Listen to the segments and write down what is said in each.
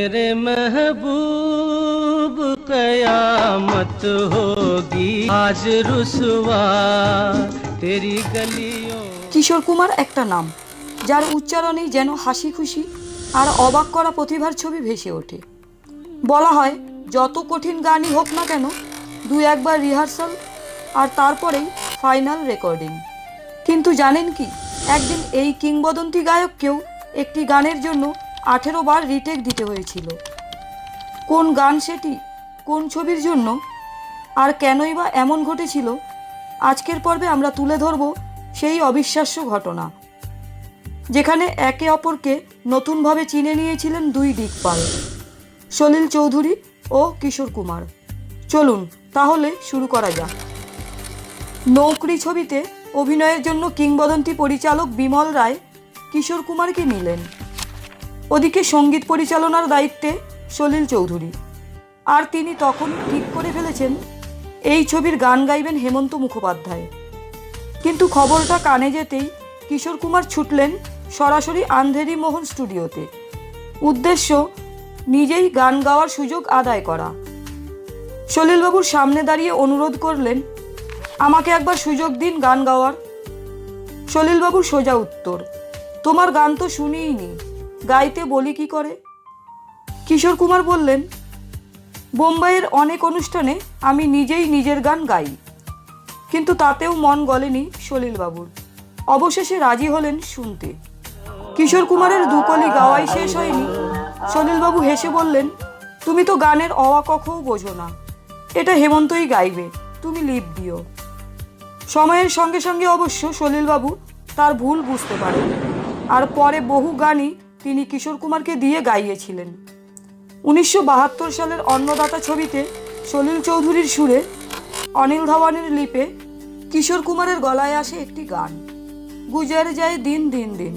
मेरे महबूब कयामत होगी आज रुसवा तेरी गलियों কিশোর কুমার একটা নাম যার উচ্চারণেই যেন হাসি খুশি আর অবাক করা প্রতিভার ছবি ভেসে ওঠে বলা হয় যত কঠিন গানই হোক না কেন দু একবার রিহার্সাল আর তারপরেই ফাইনাল রেকর্ডিং কিন্তু জানেন কি একদিন এই কিংবদন্তি গায়ককেও একটি গানের জন্য আঠেরো বার রিটেক দিতে হয়েছিল। কোন গান সেটি, কোন ছবির জন্য, আর কেনই বা এমন ঘটেছিল, আজকের পর্বে আমরা তুলে ধরব সেই অবিশ্বাস্য ঘটনা, যেখানে একে অপরকে নতুনভাবে চিনে নিয়েছিলেন দুই দিকপাল, সলিল চৌধুরী ও কিশোর কুমার। চলুন, তাহলে শুরু করা যাক। নৌকরি ছবিতে অভিনয়ের জন্য কিংবদন্তি পরিচালক বিমল রায় কিশোর কুমারকে নিলেন। ওদিকে সংগীত পরিচালনার দায়িত্বে সলিল চৌধুরী। আর তিনি তখন ঠিক করে ফেলেছেন, এই ছবির গান গাইবেন হেমন্ত মুখোপাধ্যায়। কিন্তু খবরটা কানে যেতেই কিশোর কুমার ছুটলেন সরাসরি আন্ধেরি মোহন স্টুডিওতে। উদ্দেশ্য, নিজেই গান গাওয়ার সুযোগ আদায় করা। সলিলবাবুর সামনে দাঁড়িয়ে অনুরোধ করলেন, আমাকে একবার সুযোগ দিন গান গাওয়ার। সলিলবাবুর সোজা উত্তর, তোমার গান তো শুনিই নি গাইতে বলি কি করে? কিশোর কুমার বললেন, বোম্বাইয়ের অনেক অনুষ্ঠানে আমি নিজেই নিজের গান গাই। কিন্তু তাতেও মন গলেনি সলিলবাবুর। অবশেষে রাজি হলেন শুনতে। কিশোর কুমারের দুকলি গাওয়াই শেষ হয়নি। সলিলবাবু হেসে বললেন, তুমি তো গানের অওয়া কখও বোঝো না। এটা হেমন্তই গাইবে, তুমি লিপ দিও। সময়ের সঙ্গে সঙ্গে অবশ্য সলিলবাবু তার ভুল বুঝতে পারেন। আর পরে বহু গানই তিনি কিশোর কুমারকে দিয়ে গাইয়েছিলেন। উনিশশো বাহাত্তর সালের অন্নদাতা ছবিতে সলিল চৌধুরীর সুরে অনিল ধাওয়ানের লিপে কিশোর কুমারের গলায় আসে একটি গান গুজার যায় দিন দিন দিন।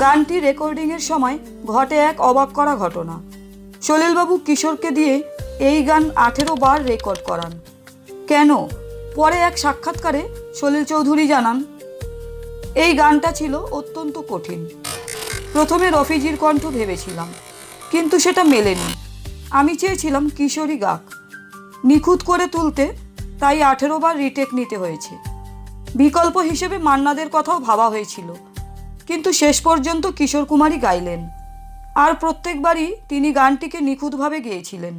গানটি রেকর্ডিংয়ের সময় ঘটে এক অবাক করা ঘটনা। সলিলবাবু কিশোরকে দিয়ে এই গান আঠেরো বার রেকর্ড করান। কেন? পরে এক সাক্ষাৎকারে সলিল চৌধুরী জানান, এই গানটা ছিল অত্যন্ত কঠিন। প্রথমে রফিজির কণ্ঠ ভেবেছিলাম, কিন্তু সেটা মেলেনি। আমি চেয়েছিলাম কিশোরী গাক। নিখুঁত করে তুলতে তাই আঠেরো বার রিটেক নিতে হয়েছে। বিকল্প হিসেবে মান্নাদের কথাও ভাবা হয়েছিল, কিন্তু শেষ পর্যন্ত কিশোর কুমারই গাইলেন। আর প্রত্যেকবারই তিনি গানটিকে নিখুঁতভাবে গেয়েছিলেন।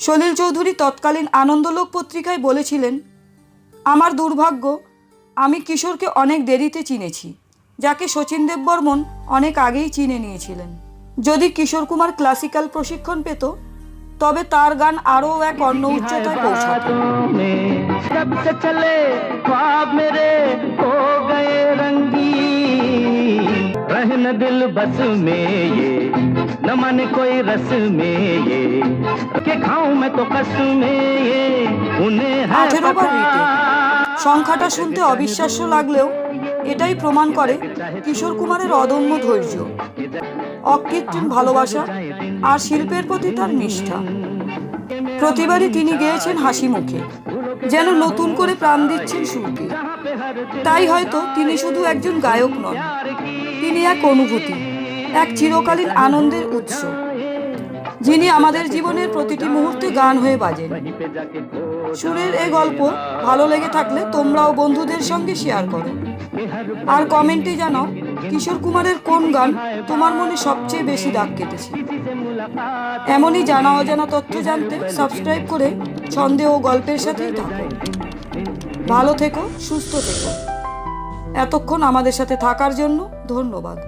সলিল চৌধুরী তৎকালীন আনন্দলোক পত্রিকায় বলেছিলেন আমার দুর্ভাগ্য, আমি কিশোরকে অনেক দেরিতে চিনেছি, যাকে শচীন দেব বর্মন অনেক আগেই চিনে নিয়েছিলেন। যদি কিশোর কুমার ক্লাসিক্যাল প্রশিক্ষণ পেত, তবে তার গান আরও এক অন্য উচ্চতায় পৌঁছাত। রঙ্গি দিল বস মে गए रंगीन रहन दिल बस में ये न माने कोई रस में ये के खाऊं मैं तो कस में ये उन्हें है আঠেরো বার पता। রিটেক সংখ্যাটা শুনতে অবিশ্বাস্য লাগলেও এটাই প্রমাণ করে কিশোর কুমারের অদম্য ধৈর্য অকৃত্রিম ভালোবাসা আর শিল্পের প্রতি তার নিষ্ঠা প্রতিবারই তিনি গেয়েছেন হাসি মুখে যেন নতুন করে প্রাণ দিচ্ছেন সুরকে তাই হয়তো তিনি শুধু একজন গায়ক নন তিনি এক অনুভূতি এক চিরকালীন আনন্দের উৎস, যিনি আমাদের জীবনের প্রতিটি মুহূর্তে গান হয়ে বাজেন। সুরের এই গল্প ভালো লেগে থাকলে তোমরাও বন্ধুদের সঙ্গে শেয়ার করো। আর কমেন্টে জানাও, কিশোর কুমারের কোন গান তোমার মনে সবচেয়ে বেশি দাগ কেটেছে? এমনই জানা অজানা তথ্য জানতে সাবস্ক্রাইব করে ছন্দে ও গল্পের সাথেই থাকো। ভালো থেকো, সুস্থ থেকো। এতক্ষণ আমাদের সাথে থাকার জন্য ধন্যবাদ।